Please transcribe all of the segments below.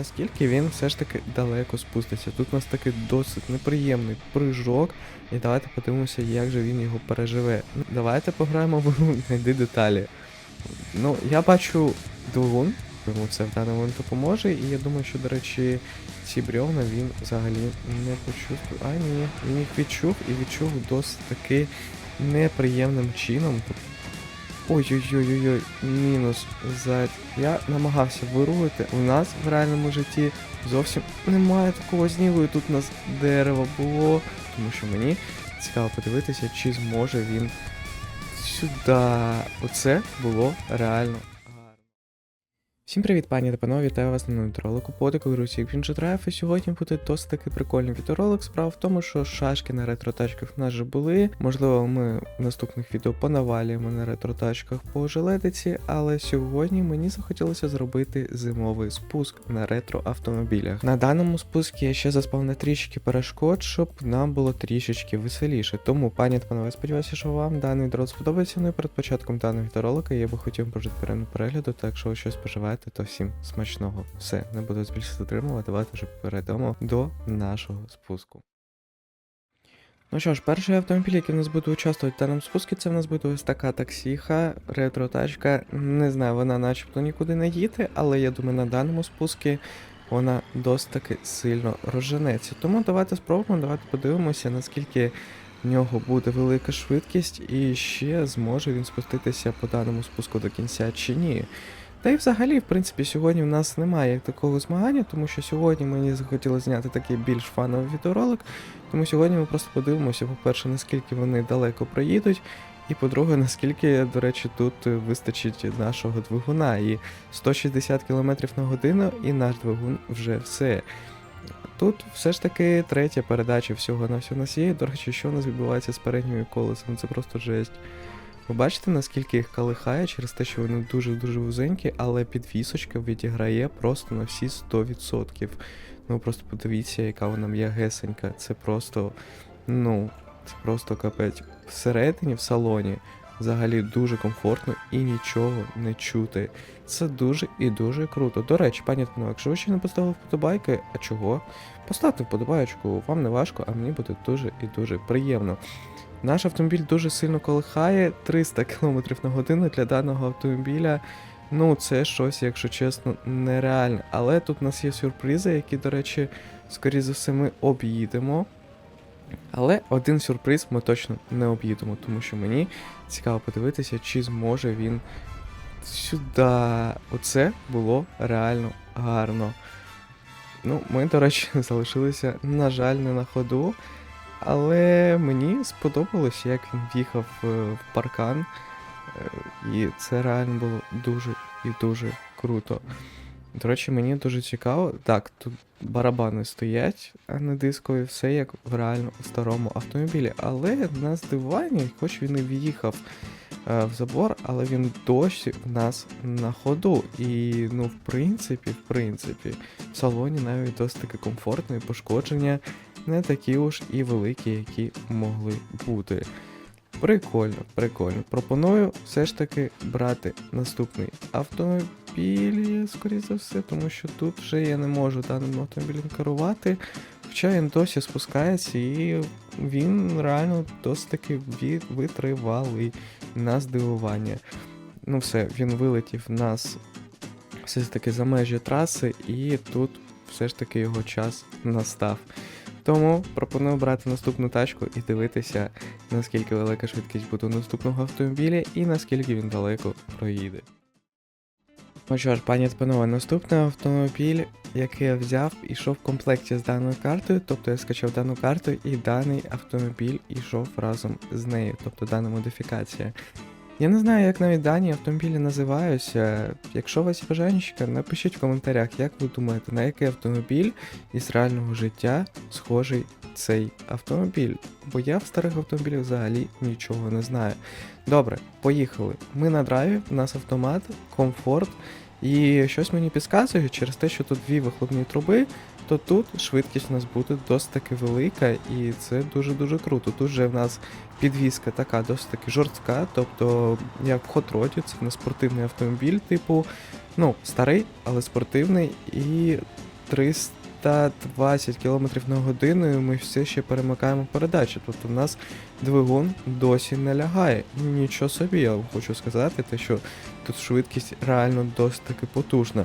наскільки він все ж таки далеко спуститься. Тут у нас такий досить неприємний прыжок, і давайте подивимося, як же він його переживе. Ну, Давайте пограємо в гру, знайди деталі. Ну, я бачу двигун, йому це в даний момент допоможе, і я думаю, що, до речі, ці брьовна він взагалі не почув. А ні, він їх відчув і відчув досить таки неприємним чином. Ой-ой-ой-ой, мінус за... Я намагався вирувати. У нас в реальному житті зовсім немає такого снігу, і тут у нас дерево було. Тому що мені цікаво подивитися, чи зможе він сюди. Оце було реально. Всім привіт, пані та панове, вітаю вас на новому відеоролику Подику Русі Квінчотрайф. І сьогодні буде досить таки прикольний відеоролик. Справа в тому, що шашки на ретро-тачках в нас вже були. Можливо, ми в наступних відео понавалюємо на ретро-тачках по желетиці, але сьогодні мені захотілося зробити зимовий спуск на ретро-автомобілях. На даному спуску я ще заспав на трішки перешкод, щоб нам було трішечки веселіше. Тому, пані та панове, сподіваюся, що вам даний дрон сподобається. Ну і перед початком даного відеоролика я би хотів пожити перегляду, так що ви щось поживаєте, то всім смачного. Все, не буду більше затримувати, давайте вже перейдемо до нашого спуску. Ну що ж, перший автомобіль, який в нас буде участвувати в даному спуску, це в нас буде ось така таксіха, ретро-тачка. Не знаю, вона начебто нікуди не їде, але я думаю, на даному спуску вона досить таки сильно розженеться. Тому давайте спробуємо, давайте подивимося, наскільки в нього буде велика швидкість, і ще зможе він спуститися по даному спуску до кінця чи ні. Та й взагалі, в принципі, сьогодні в нас немає такого змагання, тому що сьогодні мені захотілося зняти такий більш фановий відеоролик. Тому сьогодні ми просто подивимося, по-перше, наскільки вони далеко проїдуть, і по-друге, наскільки, до речі, тут вистачить нашого двигуна. І 160 км на годину, і наш двигун вже все. Тут все ж таки третя передача всього на всього нас є. До речі, що у нас відбувається з передніми колесами, це просто жесть. Ви бачите, наскільки їх калихає через те, що вони дуже-дуже вузенькі, але підвісочка відіграє просто на всі 100%. Ну просто подивіться, яка вона м'ягесенька. Це просто, ну, це просто капець. Всередині, в салоні, взагалі дуже комфортно і нічого не чути. Це дуже і дуже круто. До речі, пані Тпано, якщо ви ще не поставили вподобайки, а чого? Поставте вподобайку, вам не важко, а мені буде дуже і дуже приємно. Наш автомобіль дуже сильно колихає 300 км на годину для даного автомобіля. Ну, це щось, якщо чесно, нереальне. Але тут у нас є сюрпризи, які, до речі, скоріше за все, ми об'їдемо. Але один сюрприз ми точно не об'їдемо, тому що мені цікаво подивитися, чи зможе він сюди. Оце було реально гарно. Ну, ми, до речі, залишилися, на жаль, не на ходу. Але мені сподобалось, як він в'їхав е, в паркан. Е, І це реально було дуже і дуже круто. До речі, мені дуже цікаво. Так, тут барабани стоять, а не дискові, все як в реально старому автомобілі. Але на здивування, хоч він і в'їхав е, в забор, але він досі в нас на ходу. І, ну, в принципі, в принципі, в салоні навіть досить таки комфортно і пошкодження не такі уж і великі, які могли бути. Прикольно, прикольно. Пропоную все ж таки брати наступний автомобіль, скоріше за все, тому що тут вже я не можу даним автомобілем керувати. Хоча він досі спускається і він реально досить таки витривалий на здивування. Ну все, він вилетів нас все ж таки за межі траси, і тут все ж таки його час настав. Тому пропоную брати наступну тачку і дивитися, наскільки велика швидкість буде у наступного автомобіля і наскільки він далеко проїде. Ну що ж, пані панове, наступний автомобіль, який я взяв, ішов в комплекті з даною картою, тобто я скачав дану карту, і даний автомобіль ішов разом з нею, тобто дана модифікація. Я не знаю, як навіть дані автомобілі називаються. Якщо у вас є бажанчика, напишіть в коментарях, як ви думаєте, на який автомобіль із реального життя схожий цей автомобіль. Бо я в старих автомобілях взагалі нічого не знаю. Добре, поїхали. Ми на драйві, у нас автомат, комфорт. І щось мені підказує через те, що тут дві вихлопні труби, то тут швидкість у нас буде досить таки велика, і це дуже-дуже круто. Тут же в нас підвізка така досить таки жорстка, тобто як в хот-роді, це не спортивний автомобіль, типу, ну, старий, але спортивний, і 320 км на годину ми все ще перемикаємо передачі. Тобто в нас двигун досі не лягає. Нічого собі, я вам хочу сказати, те, що тут швидкість реально досить таки потужна.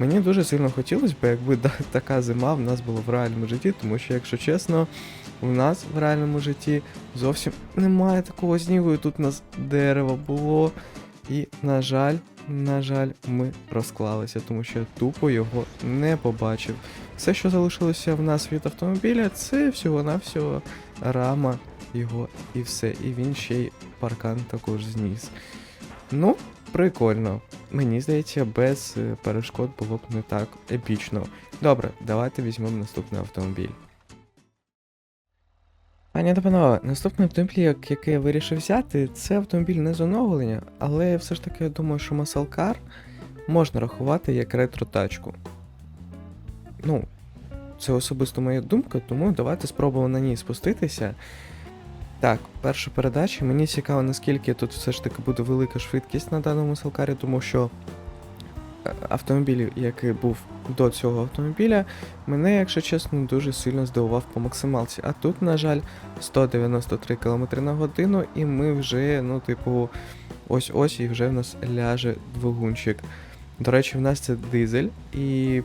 Мені дуже сильно хотілося б, якби така зима в нас була в реальному житті, тому що, якщо чесно, у нас в реальному житті зовсім немає такого снігу, і тут у нас дерево було. І, на жаль, на жаль, ми розклалися, тому що я тупо його не побачив. Все, що залишилося в нас від автомобіля, це всього-навсього рама його і все. І він ще й паркан також зніс. Ну, прикольно. Мені здається, без е, перешкод було б не так епічно. Добре, давайте візьмемо наступний автомобіль. Пані та панове, наступний автомобіль, як- який я вирішив взяти, це автомобіль не з оновлення, але все ж таки я думаю, що Car можна рахувати як ретро-тачку. Ну, це особисто моя думка, тому давайте спробуємо на ній спуститися. Так, перша передача. Мені цікаво, наскільки тут все ж таки буде велика швидкість на даному селкарі, тому що е, автомобіль, який був до цього автомобіля, мене, якщо чесно, дуже сильно здивував по максималці. А тут, на жаль, 193 км на годину, і ми вже, ну, типу, ось-ось і вже в нас ляже двигунчик. До речі, в нас це дизель, і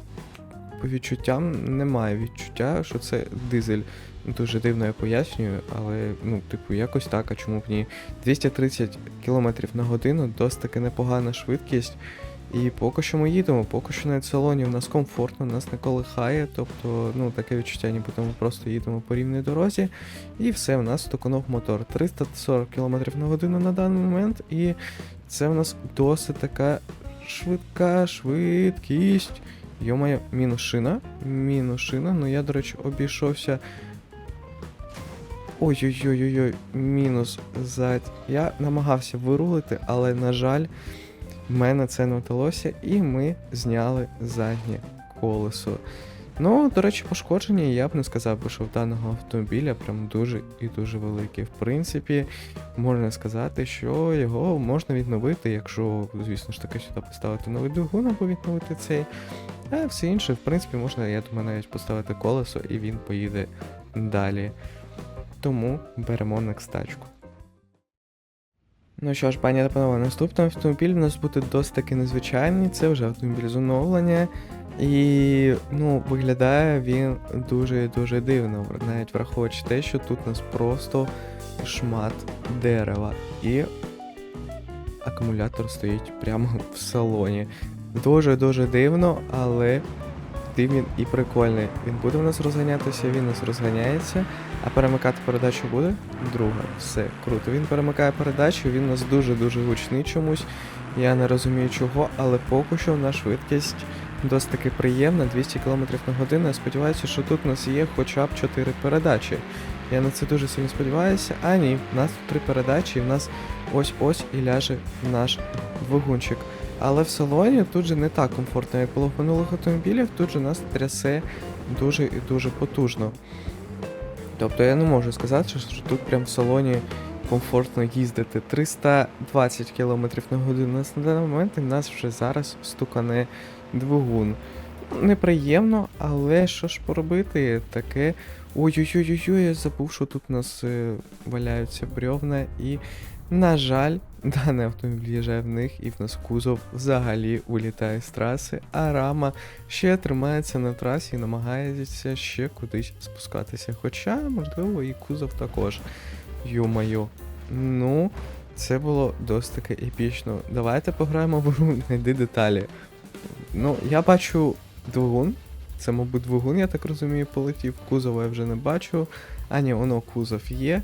по відчуттям немає відчуття, що це дизель. Дуже дивно я пояснюю, але ну, типу, якось так, а чому б ні? 230 км на годину, досить таки непогана швидкість. І поки що ми їдемо, поки що навіть в салоні в нас комфортно, нас не колихає, тобто ну, таке відчуття, ніби ми просто їдемо по рівній дорозі. І все, в нас стуканув мотор. 340 км на годину на даний момент, і це в нас досить така швидка швидкість. Йомає, мінус шина. Мінус шина. Ну я, до речі, обійшовся. Ой-ой-ой-ой-ой, мінус зад. Я намагався вирулити, але, на жаль, в мене це не вдалося, і ми зняли заднє колесо. Ну, до речі, пошкодження я б не сказав би, що в даного автомобіля прям дуже і дуже велике. В принципі, можна сказати, що його можна відновити, якщо, звісно ж таки, сюди поставити новий двигун або відновити цей. А все інше, в принципі, можна, я думаю, навіть поставити колесо і він поїде далі. Тому беремо next тачку. Ну що ж, пані та панове, наступний автомобіль у нас буде досить таки незвичайний. Це вже автомобіль з оновлення. І ну, виглядає він дуже і дуже дивно, навіть враховуючи те, що тут у нас просто шмат дерева. І акумулятор стоїть прямо в салоні. Дуже-дуже дивно, але він і прикольний. Він буде в нас розганятися, він нас розганяється. А перемикати передачу буде? Друга. Все, круто. Він перемикає передачу, він у нас дуже-дуже гучний чомусь. Я не розумію чого, але поки що на швидкість досить таки приємна, 200 км на годину. Я сподіваюся, що тут у нас є хоча б 4 передачі. Я на це дуже сильно сподіваюся. А ні, в нас тут 3 передачі, і в нас ось-ось і ляже наш двигунчик. Але в салоні тут же не так комфортно, як було в минулих автомобілях, тут же нас трясе дуже і дуже потужно. Тобто я не можу сказати, що тут прям в салоні комфортно їздити. 320 км на годину на даний момент і в нас вже зараз стукане двигун. Неприємно, але що ж поробити? Таке. Ой-ой-ой-ой, я забув, що тут у нас е, валяються брьовна і. На жаль, даний автомобіль їжджає в них, і в нас кузов взагалі улітає з траси, а рама ще тримається на трасі і намагається ще кудись спускатися. Хоча, можливо, і кузов також. Йо-майо. Ну, це було досить таки епічно. Давайте пограємо в гру, знайди деталі. Ну, я бачу двигун. Це, мабуть, двигун, я так розумію, полетів. Кузова я вже не бачу. А ні, воно кузов є.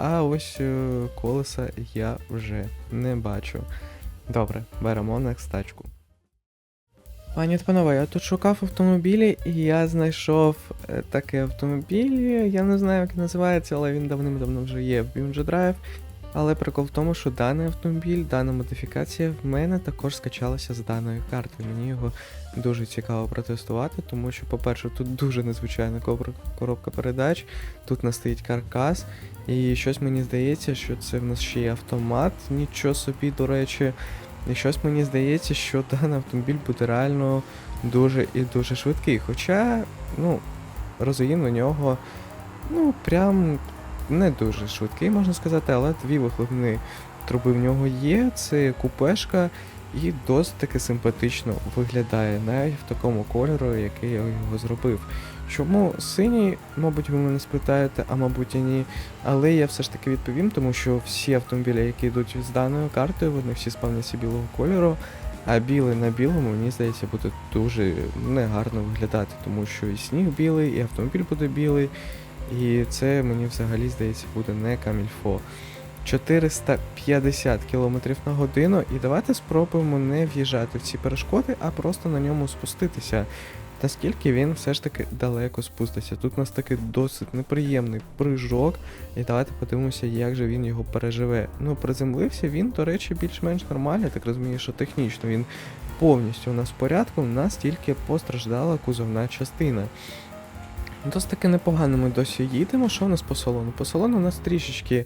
А ось е, колеса я вже не бачу. Добре, беремо некстачку. тачку. Пані панове, я тут шукав автомобілі, і я знайшов е, такий автомобіль. Я не знаю, як називається, але він давним-давно вже є в BMG Drive. Але прикол в тому, що даний автомобіль, дана модифікація в мене також скачалася з даної карти. Мені його дуже цікаво протестувати, тому що, по-перше, тут дуже незвичайна коробка передач, тут у нас стоїть каркас, і щось мені здається, що це в нас ще є автомат, нічого собі, до речі. І щось мені здається, що даний автомобіль буде реально дуже і дуже швидкий. Хоча, ну, розгін у нього, ну, прям не дуже швидкий, можна сказати, але дві вихлопні труби в нього є. Це купешка і досить таки симпатично виглядає, навіть в такому кольору, який я його зробив. Чому синій, мабуть, ви мене спитаєте, а мабуть і ні. Але я все ж таки відповім, тому що всі автомобілі, які йдуть з даною картою, вони всі спавняться білого кольору. А білий на білому, мені здається, буде дуже негарно виглядати, тому що і сніг білий, і автомобіль буде білий. І це мені взагалі здається буде не камільфо. 450 км на годину, і давайте спробуємо не в'їжджати в ці перешкоди, а просто на ньому спуститися. Наскільки він все ж таки далеко спуститься. Тут у нас такий досить неприємний прыжок, і давайте подивимося, як же він його переживе. Ну, приземлився він, до речі, більш-менш нормально, так розумію, що технічно він повністю у нас в порядку, у нас тільки постраждала кузовна частина. Досить таки непогано ми досі їдемо. Що у нас по салону? По салону у нас трішечки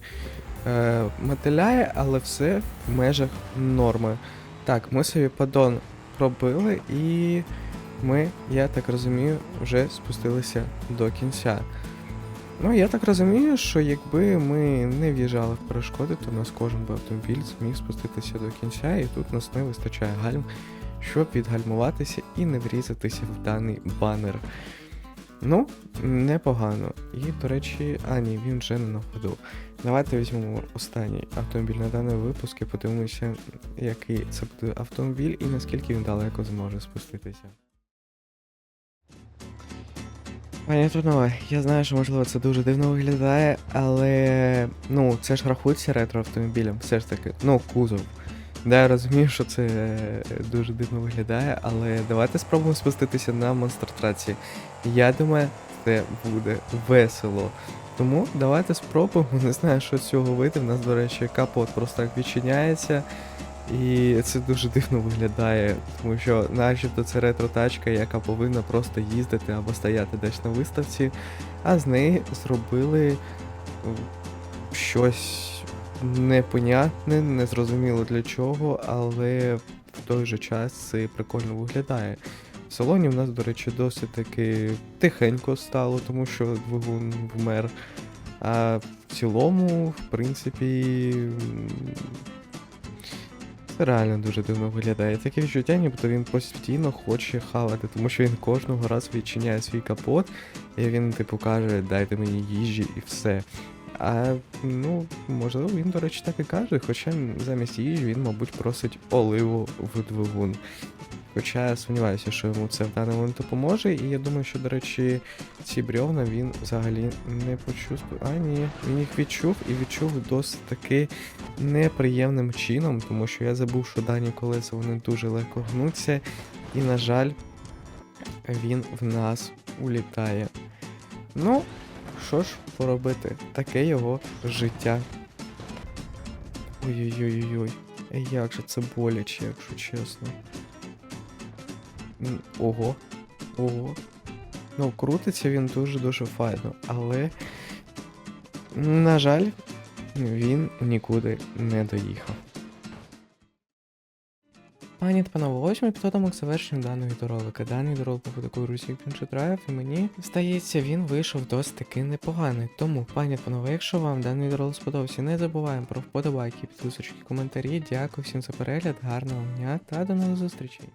е, мотиляє, але все в межах норми. Так, ми собі падон пробили і ми, я так розумію, вже спустилися до кінця. Ну, я так розумію, що якби ми не в'їжджали в перешкоди, то у нас кожен би автомобіль зміг спуститися до кінця, і тут нас не вистачає гальм, щоб відгальмуватися і не врізатися в даний банер. Ну, непогано. І, до речі, а ні, він вже не на ходу. Давайте візьмемо останній автомобіль на даний випуск і подивимося, який це буде автомобіль і наскільки він далеко зможе спуститися. Пані Турнова, я знаю, що можливо це дуже дивно виглядає, але ну це ж рахується ретро-автомобілем, все ж таки, ну, кузов. Да, я розумію, що це е, дуже дивно виглядає, але давайте спробуємо спуститися на монстр-траці. Я думаю, це буде весело. Тому давайте спробуємо. Не знаю, що з цього вийде. У нас, до речі, капот просто так відчиняється. І це дуже дивно виглядає, тому що начебто це ретро-тачка, яка повинна просто їздити або стояти десь на виставці, а з неї зробили щось непонятне, незрозуміло для чого, але в той же час це прикольно виглядає. Салоні в нас, до речі, досить таки тихенько стало, тому що двигун вмер. А в цілому, в принципі, це реально дуже дивно виглядає. Таке відчуття, ніби він постійно хоче хавати, тому що він кожного разу відчиняє свій капот, і він, типу, каже, дайте мені їжі і все. А ну, можливо, він, до речі, так і каже, хоча замість їжі він, мабуть, просить оливу в двигун. Хоча я сумніваюся, що йому це в даний момент допоможе, і я думаю, що, до речі, ці брьовна він взагалі не почув. А ні, він їх відчув і відчув досить таки неприємним чином, тому що я забув, що дані колеса вони дуже легко гнуться, і, на жаль, він в нас улітає. Ну, що ж поробити? Таке його життя. Ой-ой-ой-ой. Як же це боляче, якщо чесно. Ого. Ого. Ну, крутиться він дуже-дуже файно, але, на жаль, він нікуди не доїхав. Пані та панове, ось ми підходимо к завершенню даного відеоролика. Даний відеоролик був такою Русі Драйв, і мені здається, він вийшов досить таки непоганий. Тому, пані та панове, якщо вам даний відеоролик сподобався, не забуваємо про вподобайки, підписочки, коментарі. Дякую всім за перегляд, гарного дня та до нових зустрічей.